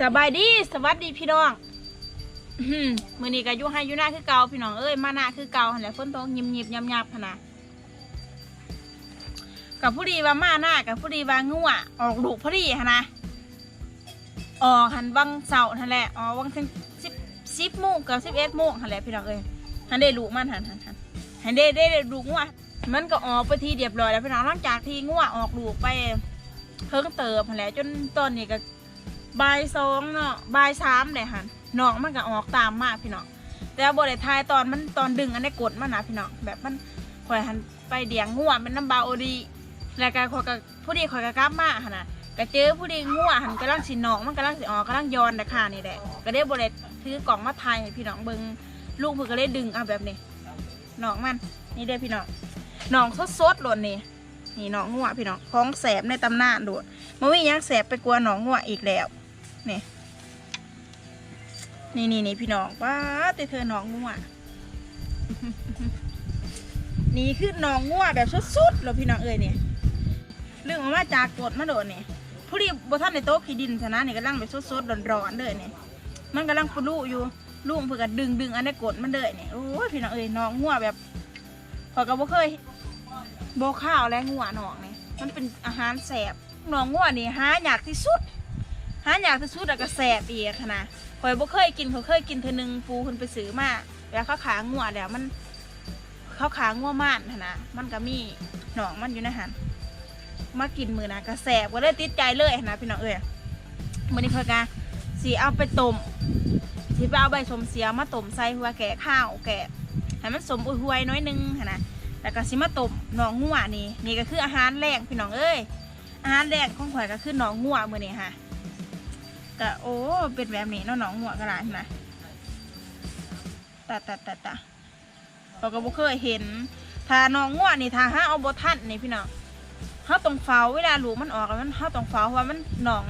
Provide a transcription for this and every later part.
สบายดีสวัสดีพี่น้องมือนี้ก็อยู่ให้อยู่หน้าคือเก่าพี่น้องเอ้ยมาหน้าคือเก่าหันแหละฝนตกยิบยิบยับยับหั่นนะกับผู้ดีว่ามาหน้ากับผู้ดีว่างัวออกลูกพอดีหั่นะออกหันวังเสาร์นั่นแหละอ๋อวังสิบสิบโมงกับสิบเอ็ดโมงหันแหละพี่น้องเอ้ยหันได้ลูกมันหันหันหันหันได้ได้ลูกงัวมันก็ออกไปทีเรียบร้อยแล้วพี่น้องหลังจากที่งัวออกลูกไปเพิ่งเติบหันแหละจนตอนนี้ก็ บายสองเนาะบายสามเลยหันน้องมันก็ออกตามมาพี่น้องแต่ว่าบริทายตอนมันตอนดึงอันได้กดมันนะพี่น้องแบบมันข่อยหันไปเดียงง่วเป็นน้ำบาโอดีแล้วก็ข่อยก็ผู้ดีข่อยก็กลับมาหันนะก็เจอผู้ดีง่วหันกำลังสิน้องมันกำลังสิออกกำลังย้อนนะค่ะนี่แหละก็ได้บริถือกล่องมาทายให้พี่น้องเบิงลูกเพิ่นก็เลยดึงเอาแบบนี้น้องมันนี่เด้พี่น้องน้องสดๆหล่นนี่นี่น้องง่วพี่น้องของแสบในตำนานโดดมันไม่ยังแสบไปกลัวน้องง่วอีกแล้ว นี่นี่นี่นี่พี่น้องว้าแต่เธอน้องงัวนี่คือน้องงัวแบบสุดๆแล้วพี่น้องเอ้ยเนี่ยเรื่องออกมาจากกดมาโดดเนี่ยผู้ดีบท่านในโต๊ะขี้ดินชนะนี่กำลังแบบสดๆร้อนๆเลยเนี่ยมันกำลังปลุกอยู่ลูกเพื่อกันดึงดึงอันในกดมันเลยเนี่ยโอ้ยพี่น้องเอ้ยน้องงัวแบบพอก็บ่เคยโบข้าวและงัวหนองเนี่ยมันเป็นอาหารแสบน้องงัวนี่หาอยากที่สุด หาอยากจะสู้แต่กระแสบอีกค่ะนะข่อยบ่เคยกินเขาเคยกินเธอหนึ่งปูคนไปซื้อมาแล้วเขาขางัวแล้วมันเขาขางัวม่านค่ะนะมันก็มีหนองมันอยู่นหันมากินมือนะกระแสบก็เลยติดใจเลยนะพี่น้องเอ้ยมือนี้ข่อยกะสีเอาไปต้มสีไปเอาใบสมเสียมาต้มใส่หัวแกะข้าวแกะให้มันสมอุ้ยหวยน้อยหนึงนะแล้วก็สิมาต้มหนองงัวนี่นี่ก็คืออาหารแรงพี่น้องเอ้ยอาหารแรงของข่อยก็คือหนองงัวมือนี้ค่ะ ก็โอ้เป็นแบบนี้เนาะน้องหัวกระดานนะตาตาตาตาเราก็บ่เคยเห็น ถ้าน้องงัวนี่ถ้าห้าเอาบทันนี่พี่น้องเขาต้องเฝ้าเวลาหลูมันออกมันเขาต้องเฝ้าเพราะว่ามันหนอง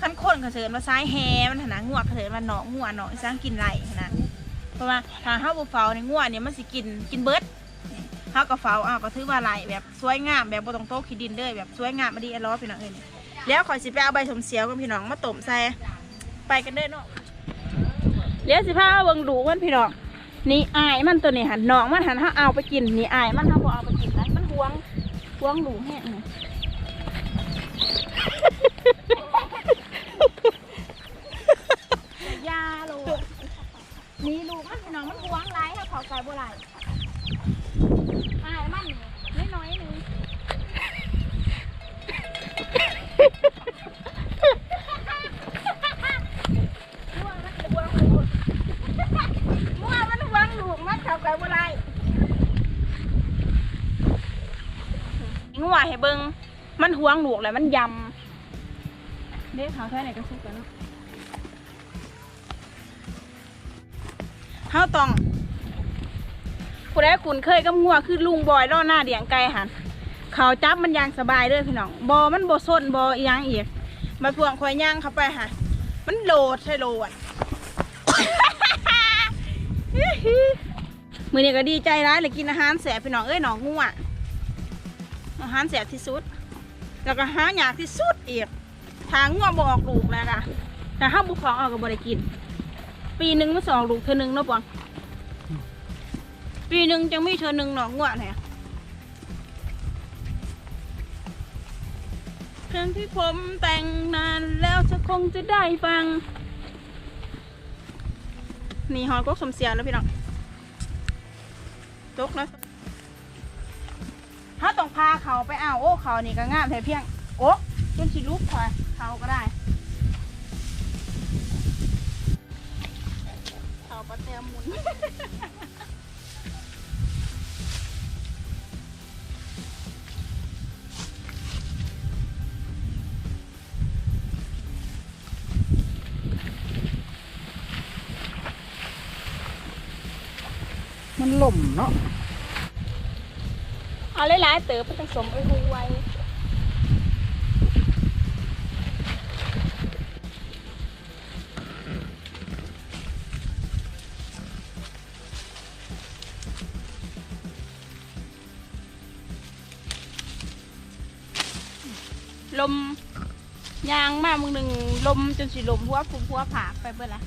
ขั้นคนกระเสินมาซ้ายแฮมันหนางัวกระเสินมาหนองงัวหนองสร้างกินไรนะเพราะว่าถ้าห้าบ่เฝ้าในงัวเนี่ยมันสิกินกินเบิร์ดเขาก็เฝ้าเอาก็ถือว่าไรแบบสวยงามแบบบต้องโต๊ะขี้ดินเด้อแบบสวยงามมาดีอร่อยพี่น้องเอ้ย แล้วขอยสิไปเอาใบสมเสียวกับพี่น้องมาต้มใส่ไปกันเด้อเนาะเลี้ยวสิพาเบิ่งดูมันพี่น้องนี่อายมันตัวนี้หันน้องมันหันถ้าเอาไปกินนี่อายมันถ้าบ่เอาไปกินนะมันหวงหวงหลูแห้งนะยาโลกนี่ลูกมันพี่น้องมันหวงไรถ้าเขาใส่บ่ไรอายมันนี่น้อยๆหนึง มั่วมันหวงลูกมั่วมันหวงลูกมันเข้าไปบ่ได้งัว ให้เบิงมันหวงหลูกแล้วมันยำเด็กเขาแค่ไหนก็สุกแล้วเนาะเฮาต้องผู้ใดคุณเคยกับงัวคือลุงบอยล่อหน้าเดียงไก่หันเขาจับมันยางสบายเลยพี่น้องบอมันบ่ส้นบออียังอีกมาพวงคอยย่างเข้าไปค่ะ มันโหลดใช่โหลดมือเนี้ก็ดีใจร้ายเลยกินอาหารแสบพี่น้องเอ้ยหนองงูอะ อาหารแสบที่สุด แล้วก็หาอยากที่สุดอีกทางง่วบอกลูกแล้วค่ะแต่ถ้าบุกของเอาก็บ่ได้กิน ปีหนึ่งมาสองลูกเธอหนึ่งเนาะปองปีหนึ่งจังมีเธอหนึ่งหนองง่วเนี่ยเพลงที่ผมแต่งนานแล้วจะคงจะได้ฟัง นี่หอยก็สมเสียแล้วพี่น้องจกน ถ้าต้องพาเขาไปเอาโอ้เขานี่ก็งามแต่เพียง โอ้จนสิลุกคอยเขาก็ได้ เขาปลาแตมมุนมันหล่มเนาะ เอาหลายๆเติบผสมไอ้หูไว้ลมยางมากมึงหนึ่งลมจนสิลมหัวฟุมหัวผากไปเบิดละ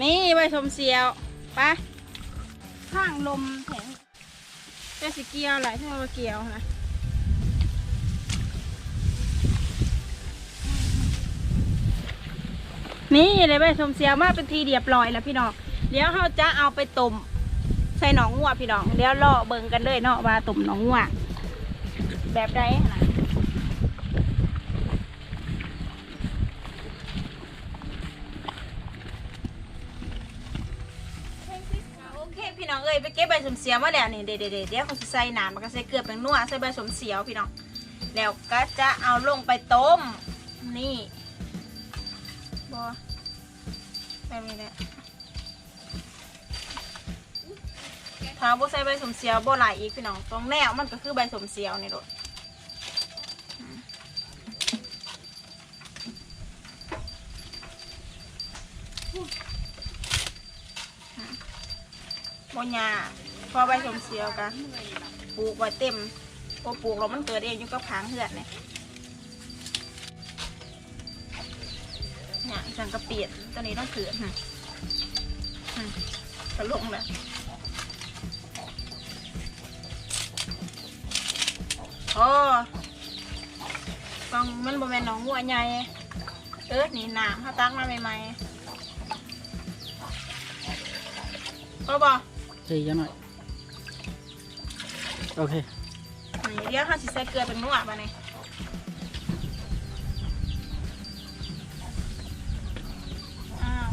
นี่ใบชมเสียวไปข้างลมแข็ง แต่สิเกียวหลใช่ไหมว่าเกียวนะนี่เลยใบชมเสียวมาเป็นทีเดียบร้อยแล้วพี่น้องเดี๋ยวเขาจะเอาไปต้มใส่หนองงัวพี่น้องเดี๋ยวรอเบิ่งกันเลยเนาะว่าต้มหนองงัวแบบใดนะ ไปเก็บใบสมเสียวมาแล้วนี่เดี๋ยวเดี๋ยวเดี๋ยวเขาสิใส่น้ำมันก็ใส่เกลือแป้งนัวใส่ใบสมเสียวพี่น้องแล้วก็จะเอาลงไปต้มนี่บอแบบนี้แหละถ้าบ่ใส่ใบสมเสียวบ่ไหลอีกพี่น้องตรงแนวมันก็คือใบสมเสียวนี่โดด บ่ยาพอใบสมเสียวกันปลูกไว้เต็มพอปลูกแล้วมันเกิดเองอยู่กับผางเหือดเนี่ยเนี่ยจังกระเปียดตัวนี้ต้องเถือนฮะฮะลงเลยโอ้กองมันบ่แม่นหนองวัวใหญ่เอิร์ดนี่น้ำเขาตักมาใหม่ๆก็บอก เฮ้ยยังหน่อย โอเคนี่เดี๋ยวเขาสิใส่เกลือเป็นนวดมาเนี่ยอ้าว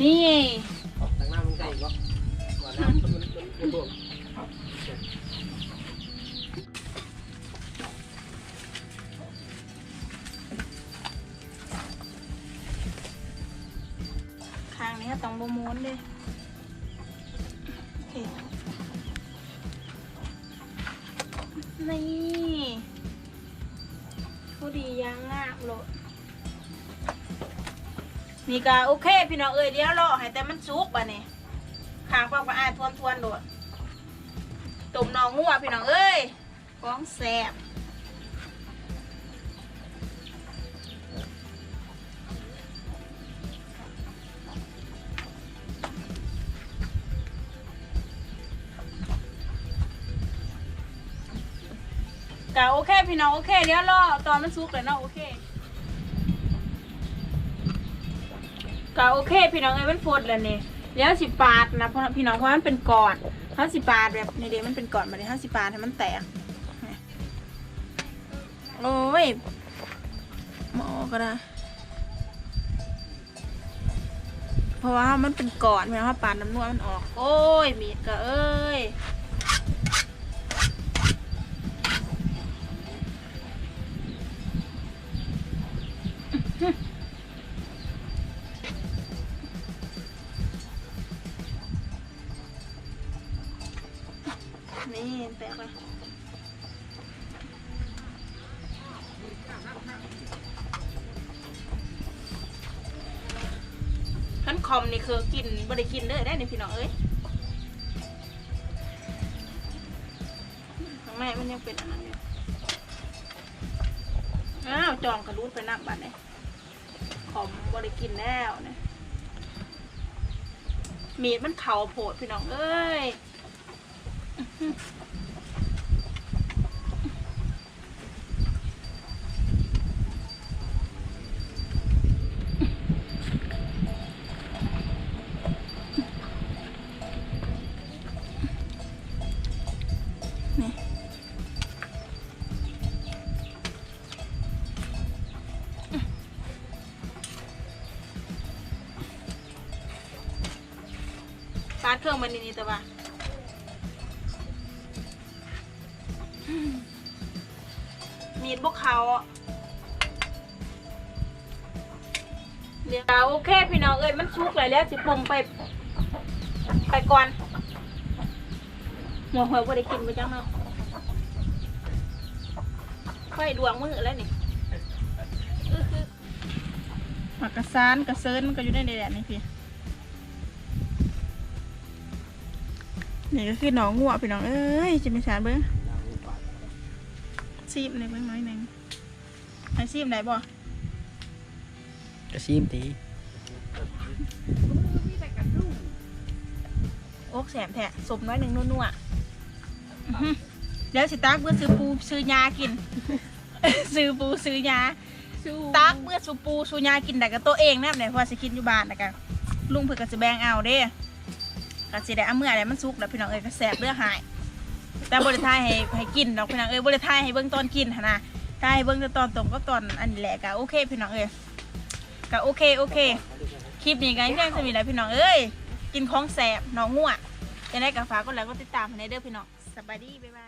กินางนี้ก็ต้องบม้วนเลยโอเคนี่ผู้ดียางงากโลดนี่ก็โอเค พี่น้องเอ้ยเดี๋ยวรอให้แต่มันสุกป่ะนี่ข้างฟังไปอ้ายทวนทวนๆโดดตุ่มหนองงัวพี่น้องเอ้ยก้องแสบ ก็โอเคพี่น้องโอเคเดี๋ยวรอตอนมันสุกเลยเนาะโอเคก็โอเค พี่น้องเอ้ยมันฟดแล้วเนี่เดี๋ยวสิปาดนะเพราะพี่น้องเพราะมันเป็นก้อนเขาสิปาดแบบในเดียมันเป็นก้อนมาเดี๋ยวเขาสิปาดให้มันแตกโอ้ยหมอก็ได้เพราะว่ามันเป็นก้อนแม่ว่าปาดน้ำนวลมันออก โอ้ยมีดก็เอ้ย นี่แตกเลยขันคอมนี่คือกินบ่ได้กินเด้อได้นี่พี่น้องเอ้ยข้างในมันยังเป็นอันนั้นอยู่อ้าวจองกระดูดไปนักบัดเนี่ยคอมบ่ได้กินแล้วเนี่ยมีดมันเข่าโผดพี่น้องเอ้ยาร์ทเครื่องมันนี่ๆแต่ว่า มีดพวกเขาเดี๋ยวโอเคพี่น้องเอ้ยมันสุกเลยแล้วสิปรุงไป ไปก่อนหัวหัวบ่ได้กินไปจังเนาะค่อยดวงมือแล้วนี่อือคือหมักกระซานกระเซินมันก็อยู่ในแดดนี่พี่นี่ก็คือหนองงัวพี่น้องเอ้ยจะไม่สารเบิ้ง ซีมเลยเบิ้งน้อยหนึ่งให้ซีมได้บ่กระชิมตีโอ๊กแสมแทะสมน้อยหนึ่งนัวๆอื้อหือเดี๋ยวสิตากเมื่อซื้อปูซื้อยากิน ซื้อปูซื้อยาตากเมื่อสูปูสูยากินแต่กับตัวเองนะเนี่ยเพราะว่าสิกินอยู่บ้านนะกันลุงเพื่อก็จะแบ่งเอาเด้ก็สิได้เอาเมื่ออะไรมันสุกแล้วพี่น้องเอ้ยก็แสบเลือดหาย แต่บริทายให้ให้กินดอกพี่น้องเอ้ยบริทายให้เบื้องต้นกินหั่นนะถ้าให้เบื้องแต่ตอนตรงก็ตอนอันนี้แหละก็โอเคพี่น้องเอ้ยก็โอเคโอเค คลิปนี้ก็ยังจะมีอะไรพี่น้องเอ้ยกินของแสบน้องง่วงจะได้กับฝากกดไลค์กดติดตามให้ในเด้อพี่น้องสบายดีบ๊ายบาย